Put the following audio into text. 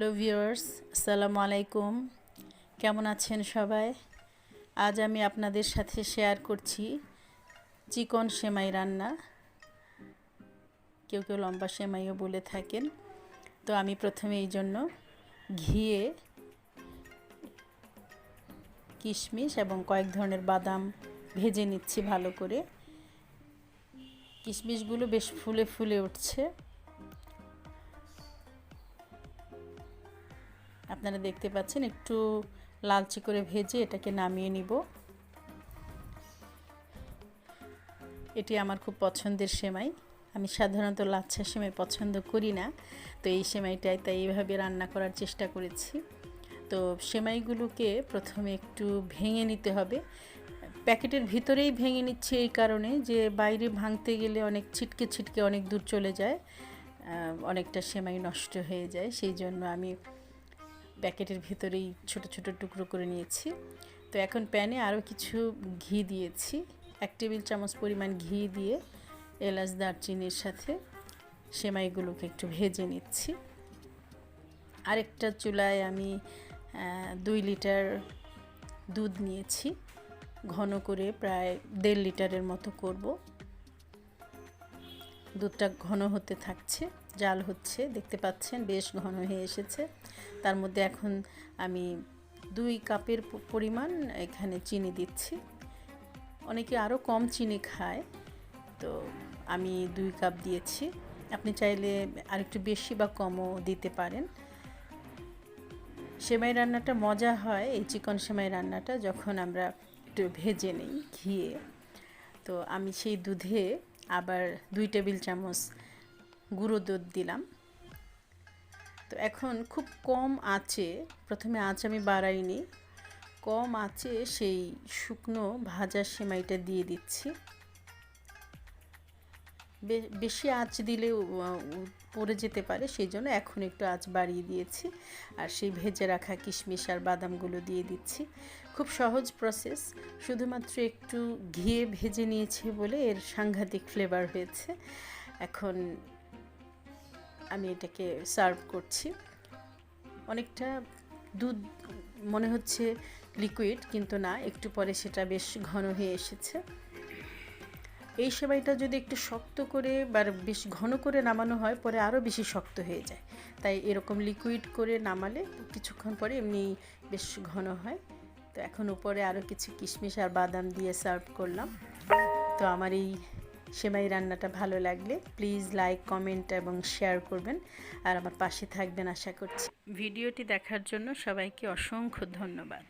Hello viewers, আসসালামু আলাইকুম। কেমন আছেন সবাই? আজ আমি আপনাদের সাথে শেয়ার করছি চিকন সেমাই রান্না। কেউ কেউ লম্বা সেমাইও বলে থাকেন। তো আমি প্রথমে এই জন্য ঘিয়ে কিশমিশ এবং কয়েক ধরনের বাদাম ভেজে নিচ্ছি ভালো করে। কিশমিশগুলো বেশ ফুলে ফুলে উঠছে। আপনারা দেখতে পাচ্ছেন, একটু লালচে করে ভেজে এটাকে নামিয়ে নিব। এটি আমার খুব পছন্দের সেমাই। আমি সাধারণত লাচ্ছা সেমাই পছন্দ করি না, তো এই সেমাইটাই তাই এইভাবে রান্না করার চেষ্টা করেছি। তো সেমাইগুলোকে প্রথমে একটু ভেঙে নিতে হবে। প্যাকেটের ভিতরেই ভেঙে নিচ্ছে এই কারণে যে বাইরে ভাঙতে গেলে অনেক ছিটকে ছিটকে অনেক দূর চলে যায় অনেকটা সেমাই নষ্ট হয়ে যায়। সেই জন্য আমি প্যাকেটের ভিতরেই ছোট ছোট টুকরো করে নিয়েছি। তো এখন প্যানে আরও কিছু ঘি দিয়েছি। এক টেবিল চামচ পরিমাণ ঘি দিয়ে এলাচ দারচিনির সাথে সেমাইগুলোকে একটু ভেজে নিচ্ছি। আরেকটা চুলায় আমি দুই লিটার দুধ নিয়েছি। ঘন করে প্রায় দেড় লিটারের মতো করব। দুধটা ঘন হতে থাকছে, জাল হচ্ছে, দেখতে পাচ্ছেন বেশ ঘন হয়ে এসেছে। তার মধ্যে এখন আমি দুই কাপের পরিমাণ এখানে চিনি দিচ্ছি। অনেকে আরও কম চিনি খায়, তো আমি দুই কাপ দিয়েছি। আপনি চাইলে আরেকটু বেশি বা কমও দিতে পারেন। সেমাই রান্নাটা মজা হয়, এই চিকন সেমাই রান্নাটা, যখন আমরা একটু ভেজে নিই ঘিয়ে। তো আমি সেই দুধে আবার দুই টেবিল চামচ গুঁড়ো দুধ দিলাম। তো এখন খুব কম আঁচে প্রথমে আঁচ আমি বাড়াইনি, কম আঁচে সেই শুকনো ভাজা সেমাইটা দিয়ে দিচ্ছি। বেশি আঁচ দিলে পড়ে যেতে পারে, সেই জন্য এখন একটু আঁচ বাড়িয়ে দিয়েছি। আর সেই ভেজে রাখা কিশমিশ আর বাদামগুলো দিয়ে দিচ্ছি। খুব সহজ প্রসেস শুধুমাত্র একটু ঘিয়ে ভেজে নিয়েছে বলে এর সাংঘাতিক ফ্লেভার হয়েছে। এখন আমি এটাকে সার্ভ করছি। অনেকটা দুধ মনে হচ্ছে লিকুইড কিন্তু না, একটু পরে সেটা বেশ ঘন হয়ে এসেছে। এই সেবাইটা যদি একটু শক্ত করে বা বেশ ঘন করে নামানো হয়, পরে আরও বেশি শক্ত হয়ে যায়। তাই এরকম লিকুইড করে নামালে কিছুক্ষণ পরে এমনি বেশ ঘন হয়। তো এখন উপরে আরও কিছু কিশমিশ আর বাদাম দিয়ে সার্ভ করলাম। তো আমার এই সেমাই রান্নাটা ভালো লাগলে প্লিজ লাইক, কমেন্ট এবং শেয়ার করবেন। আর আমার পাশে থাকবেন আশা করছি। ভিডিওটি দেখার জন্য সবাইকে অসংখ্য ধন্যবাদ।